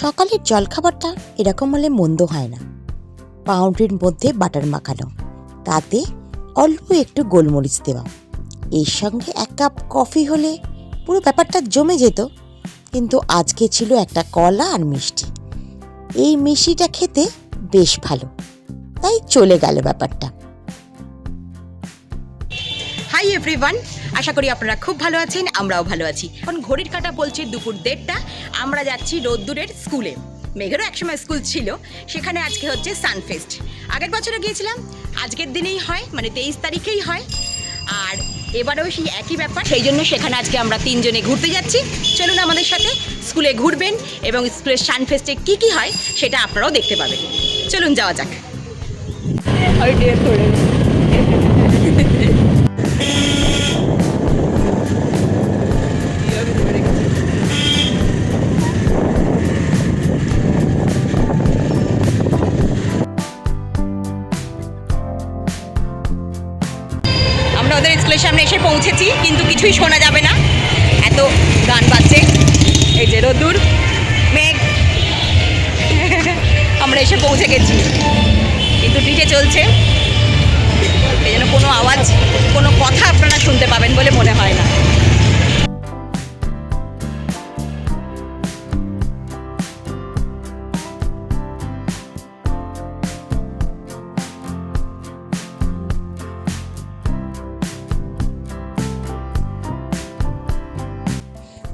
সকালের জলখাবারটা এরকম হলে মন্দ হয় না। পাউরুটির মধ্যে বাটার মাখানো, তাতে অল্প একটু গোলমরিচ দেওয়া। এর সঙ্গে এক কাপ কফি হলে পুরো ব্যাপারটা জমে যেত, কিন্তু আজকে ছিল একটা কলা আর মিষ্টি। এই মিষ্টিটা খেতে বেশ ভালো, তাই চলে গেল ব্যাপারটা। হাই এভরিওয়ান আশা করি আপনারা খুব ভালো আছেন, আমরাও ভালো আছি। এখন ঘড়ির কাটা বলছে দুপুর দেড়টা, আমরা যাচ্ছি রোদ্দুরের স্কুলে। মেঘেরও একসময় স্কুল ছিল, সেখানে আজকে হচ্ছে সানফেস্ট। আগের বছরও গিয়েছিলাম, আজকের দিনেই হয় মানে তেইশ তারিখেই হয়। আর এবারেও সেই একই ব্যাপার, সেই জন্য সেখানে আজকে আমরা তিনজনে ঘুরতে যাচ্ছি। চলুন আমাদের সাথে স্কুলে ঘুরবেন এবং স্কুলের সানফেস্টে কী কী হয়, সেটা আপনারাও দেখতে পাবেন। চলুন যাওয়া যাক। স্কুলের সামনে এসে পৌঁছেছি, কিন্তু কিছুই শোনা যাবে না। এত গান বাজছে। এই যে রোদ্দুর, মেঘ। আমরা এসে পৌঁছে গেছি। কিন্তু ডিজে চলছে। এই জন্য কোনো আওয়াজ, কোনো কথা আপনারা শুনতে পাবেন বলে মনে হয় না।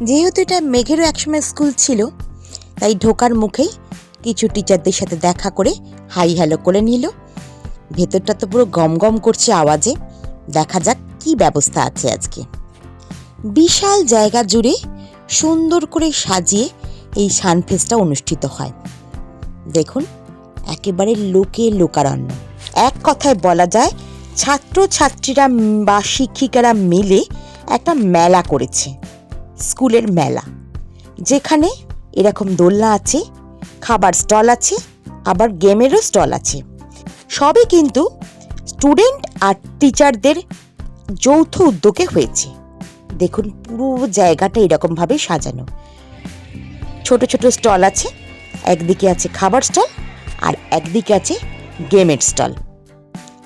যেহেতু এটা মেঘেরও একসময় স্কুল ছিল, তাই ঢোকার মুখেই কিছু টিচারদের সাথে দেখা করে হাই হ্যালো করে নিল। ভেতরটা তো পুরো গম গম করছে আওয়াজে। দেখা যাক কি ব্যবস্থা আছে আজকে। বিশাল জায়গা জুড়ে সুন্দর করে সাজিয়ে এই সানফেস্টটা অনুষ্ঠিত হয়। দেখুন, একেবারে লোকে লোকারণ্য। এক কথায় বলা যায়, ছাত্রছাত্রীরা বা শিক্ষিকারা মিলে একটা মেলা করেছে। স্কুলের মেলা, যেখানে এরকম দোলনা আছে, খাবার স্টল আছে, আবার গেমেরও স্টল আছে। সবই কিন্তু স্টুডেন্ট আর টিচারদের যৌথ উদ্যোগে হয়েছে। দেখুন, পুরো জায়গাটা এরকমভাবে সাজানো। ছোট ছোট স্টল আছে, একদিকে আছে খাবার স্টল আর একদিকে আছে গেমের স্টল।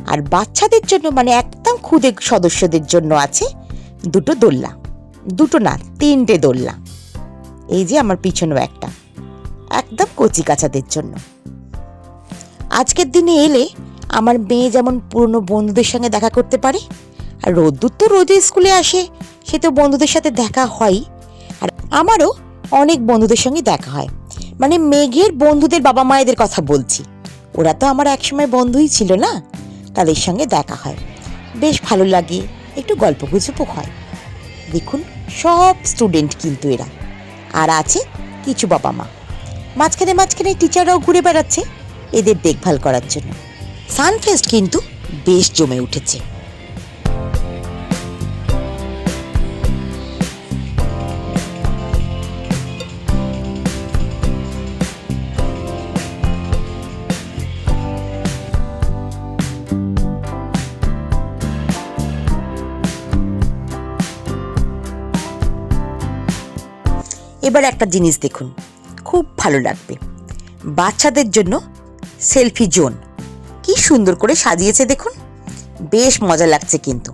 আর বাচ্চাদের জন্য মানে একদম খুদে সদস্যদের জন্য আছে দুটো দোলনা। দুটো না, তিনটে দোলনা। এই যে আমার পিছনেও একটা। একদম কচি কাচাদের জন্য। আজকের দিনে এলে আমার মেয়ে যেমন পুরনো বন্ধুদের সঙ্গে দেখা করতে পারে, আর রোদ্দুর তো রোজই স্কুলে আসে, সে তো বন্ধুদের সাথে দেখা হয়, আর আমারও অনেক বন্ধুদের সঙ্গে দেখা হয়। মানে মেঘের বন্ধুদের বাবা মায়েদের কথা বলছি। ওরা তো আমার একসময় বন্ধুই ছিল না? তাদের সঙ্গে দেখা হয়। বেশ ভালো লাগে, একটু গল্প গুজবও হয়। দেখুন, সব স্টুডেন্ট কিন্তু এরা। আর আছে কিছু বাবা মা। মাঝখানে মাঝখানে টিচাররাও ঘুরে বেড়াচ্ছে, এদের দেখভাল করার জন্য। সানফেস্ট কিন্তু বেশ জমে উঠেছে। এবার একটা জিনিস দেখুন, খুব ভালো লাগবে। বাচ্চাদের জন্য সেলফি জোন, কি সুন্দর করে সাজিয়েছে দেখুন। বেশ মজা লাগছে কিন্তু।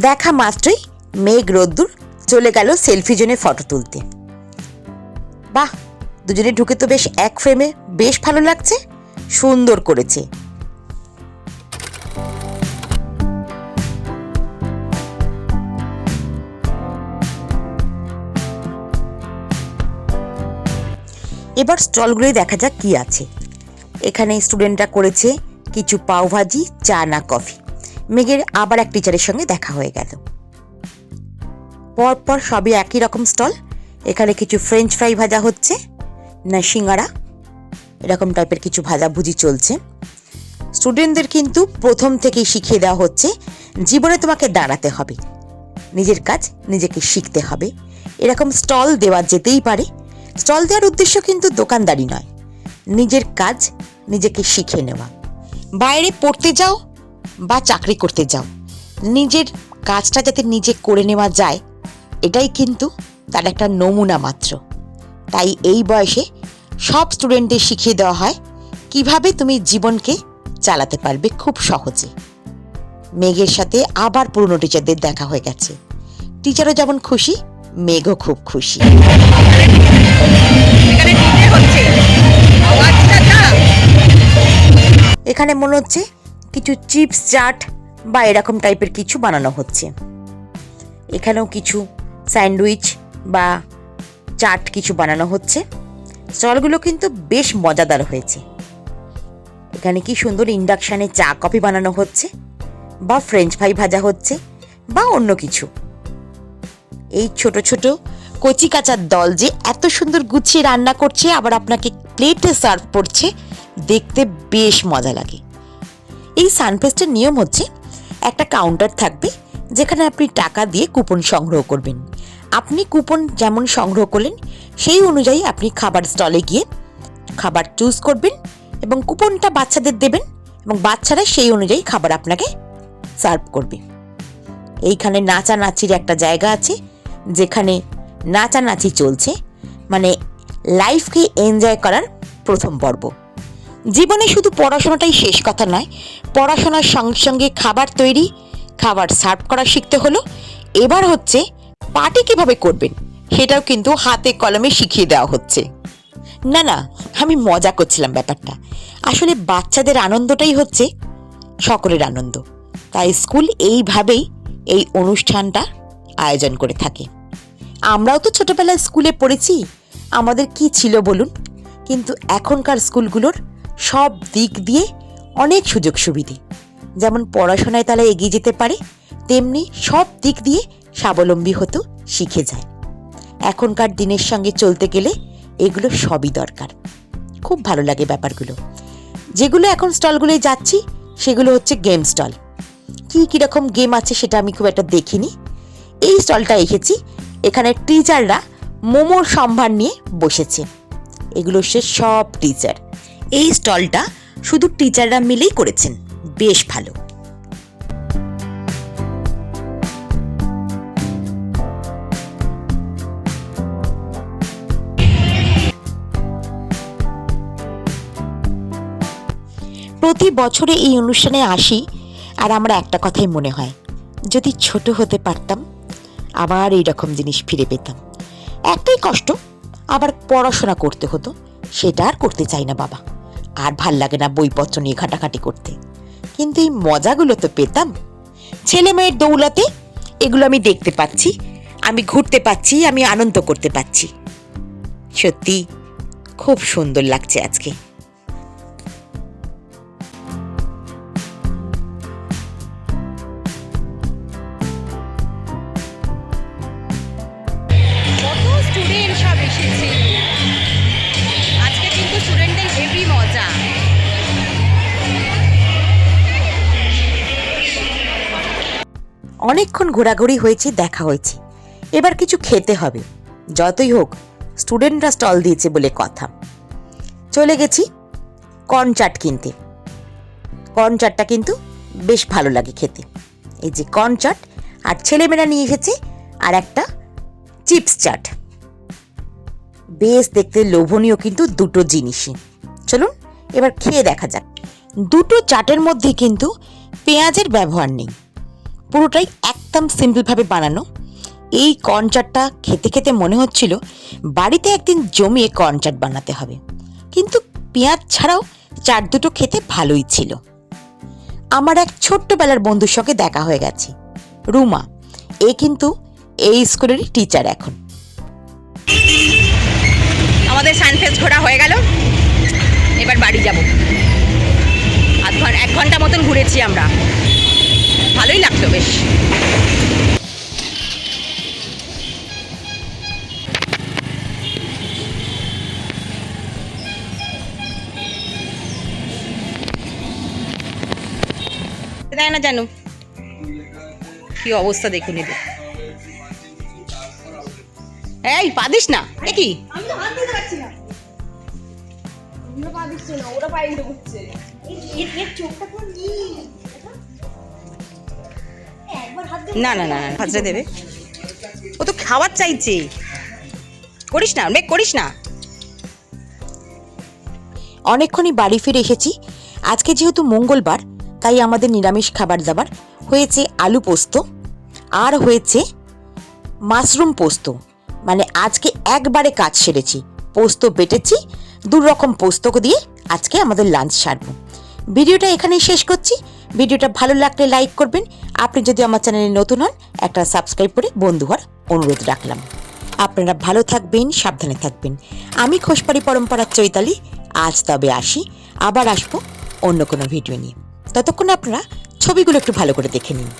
দেখা মাত্রই মেঘ রোদ্দুর চলে গেল সেলফি জোনে ফটো তুলতে। বাহ, দুজনে ঢুকে তো বেশ এক ফ্রেমে বেশ ভালো লাগছে, সুন্দর করেছে। এবার স্টলগুলোই দেখা যাক কি আছে। এখানে স্টুডেন্টরা করেছে কিছু পাওভাজি চা না কফি। মেঘের আবার এক টিচারের সঙ্গে দেখা হয়ে গেল। পরপর সবই একই রকম স্টল। এখানে কিছু ফ্রেঞ্চ ফ্রাই ভাজা হচ্ছে, না সিঙ্গারা, এরকম টাইপের কিছু ভাজাভুজি চলছে। স্টুডেন্টদের কিন্তু প্রথম থেকেই শিখিয়ে দেওয়া হচ্ছে, জীবনে তোমাকে দাঁড়াতে হবে। নিজের কাজ নিজেকে শিখতে হবে। এরকম স্টল দেওয়া যেতেই পারে। স্টল দেওয়ার উদ্দেশ্য কিন্তু দোকানদারি নয়। নিজের কাজ নিজেকে শিখে নেওয়া। বাইরে পড়তে যাও বা চাকরি করতে যাও। নিজের কাজটা যাতে নিজে করে নেওয়া যায়, এটাই কিন্তু তার একটা নমুনা মাত্র। তাই এই বয়সে সব স্টুডেন্টদের শিখিয়ে দেওয়া হয়, কীভাবে তুমি জীবনকে চালাতে পারবে খুব সহজে। মেঘের সাথে আবার পুরনো টিচারদের দেখা হয়ে গেছে। টিচারও যেমন খুশি, মেঘও খুব খুশি। এখানে মনে হচ্ছে কিছু চিপস, চাট বা এরকম টাইপের কিছু বানানো হচ্ছে। এখানেও কিছু স্যান্ডউইচ বা চাট কিছু বানানো হচ্ছে। স্টলগুলো কিন্তু বেশ মজাদার হয়েছে। এখানে কি সুন্দর ইন্ডাকশানে চা, কফি বানানো হচ্ছে বা ফ্রেঞ্চ ফ্রাই ভাজা হচ্ছে বা অন্য কিছু। এই ছোট ছোট কচি কাচার দল যে এত সুন্দর গুছিয়ে রান্না করছে, আবার আপনাকে প্লেটে সার্ভ করছে, দেখতে বেশ মজা লাগে। এই সানফেস্টের নিয়ম হচ্ছে, একটা কাউন্টার থাকবে, যেখানে আপনি টাকা দিয়ে কুপন সংগ্রহ করবেন। আপনি কুপন যেমন সংগ্রহ করলেন, সেই অনুযায়ী আপনি খাবার স্টলে গিয়ে খাবার চুজ করবেন এবং কুপনটা বাচ্চাদের দেবেন এবং বাচ্চারা সেই অনুযায়ী খাবার আপনাকে সার্ভ করবে। এইখানে নাচানাচির একটা জায়গা আছে, যেখানে নাচানাচি চলছে মানে লাইফকে এনজয় করার প্রথম পর্ব। জীবনে শুধু পড়াশোনাটাই শেষ কথা নয়, পড়াশোনার সঙ্গে সঙ্গে খাবার তৈরি, খাবার সার্ভ করা শিখতে হলো। এবার হচ্ছে পার্টি কীভাবে করবেন, সেটাও কিন্তু হাতে কলমে শিখিয়ে দেওয়া হচ্ছে। না না, আমি মজা করছিলাম ব্যাপারটা। আসলে বাচ্চাদের আনন্দটাই হচ্ছে সকলের আনন্দ। তাই স্কুল এইভাবেই এই অনুষ্ঠানটা আয়োজন করে থাকে। আমরাও তো ছোটবেলায় স্কুলে পড়েছি। আমাদের কি ছিল বলুন? কিন্তু এখনকার স্কুলগুলোর সব দিক দিয়ে অনেক সুযোগ সুবিধে। যেমন পড়াশোনায় তারা এগিয়ে যেতে পারে, তেমনি সব দিক দিয়ে স্বাবলম্বী হতেও শিখে যায়। এখনকার দিনের সঙ্গে চলতে গেলে এগুলো সবই দরকার। খুব ভালো লাগে ব্যাপারগুলো। যেগুলো এখন স্টলগুলোয় যাচ্ছি, সেগুলো হচ্ছে গেম স্টল। কী কীরকম গেম আছে সেটা আমি খুব একটা দেখিনি। এই স্টলটা এসেছি এখানে টিচাররা মোমোর সম্ভার নিয়ে বসেছে। এগুলো সে সব টিচার এই স্টলটা শুধু টিচাররা মিলেই করেছেন। বেশ ভালো। প্রতি বছরে এই অনুষ্ঠানে আসি আর আমরা একটা কথাই মনে হয়। যদি ছোট হতে পারতাম আবার এই রকম জিনিস ফিরে পেতাম। একটাই কষ্ট, আবার পড়াশোনা করতে হতো, সেটা আর করতে চাই না বাবা। আর ভালো লাগে না বইপত্র নিয়ে ঘাটাঘাটি করতে। কিন্তু এই মজাগুলো তো পেতাম। ছেলে মেয়ের দৌলতে এগুলো আমি দেখতে পাচ্ছি, আমি ঘুরতে পাচ্ছি, আমি আনন্দ করতে পাচ্ছি। সত্যি, খুব সুন্দর লাগছে আজকে। অনেকক্ষণ ঘোরাঘুরি হয়েছে, দেখা হয়েছে। এবার কিছু খেতে হবে। যতই হোক, স্টুডেন্টরা স্টল দিয়েছে বলে কথা। চলে গেছি কর্ন চাট কিনতে। কর্ন চাটটা কিন্তু বেশ ভালো লাগে খেতে। এই যে কর্ন চাট আর ছেলেমেয়েরা নিয়ে এসেছে আর একটা চিপস চাট। বেশ দেখতে লোভনীয় কিন্তু দুটো জিনিসই। চলুন, এবার খেয়ে দেখা যাক। দুটো চাটের মধ্যে কিন্তু পেঁয়াজের ব্যবহার নেই। পুরোটাই একদম সিম্পলভাবে বানানো। এই কর্ন চাটটা খেতে খেতে মনে হচ্ছিল বাড়িতে একদিন জমিয়ে কর্ন চাট বানাতে হবে। কিন্তু পেঁয়াজ ছাড়াও চাট দুটো খেতে ভালোই ছিল। আমার এক ছোট্টবেলার বন্ধুর সঙ্গে দেখা হয়ে গেছে। রুমা, এ কিন্তু এই স্কুলেরই টিচার এখন। আমাদের সানফেস্ট ঘোরা হয়ে গেল। এবার বাড়ি যাব। আধ ঘণ্টা এক ঘণ্টা মতন ঘুরেছি আমরা। জানো? কি অবস্থা দেখুন এদের। এই পাদিস না। এ কি? আমি তো হাত দিতে পারছি না। না না না না না হাজরা দেবে। ও তো খাবার চাইছে। করিস না মেঘ করিস না। অনেকক্ষণই বাড়ি ফিরে এসেছি। আজকে যেহেতু মঙ্গলবার তাই আমাদের নিরামিষ খাবার দাবার হয়েছে আলু পোস্ত আর হয়েছে মাশরুম পোস্ত। মানে আজকে একবারে কাজ সেরেছি। পোস্ত বেটেছি দু রকম পোস্তক দিয়ে আজকে আমাদের লাঞ্চ সারবো। ভিডিওটা এখানেই শেষ করছি। ভিডিওটা ভালো লাগলে লাইক করবেন। আপনি যদি আমার চ্যানেলে নতুন হন, একটা সাবস্ক্রাইব করে বন্ধু হওয়ার অনুরোধ রাখলাম। আপনারা ভালো থাকবেন, সাবধানে থাকবেন। আমি খোসপাড়ি পরম্পরার চৈতালি, আজ তবে আসি। আবার আসব অন্য কোনো ভিডিও নিয়ে। ততক্ষণ আপনারা ছবিগুলো একটু ভালো করে দেখে নিন।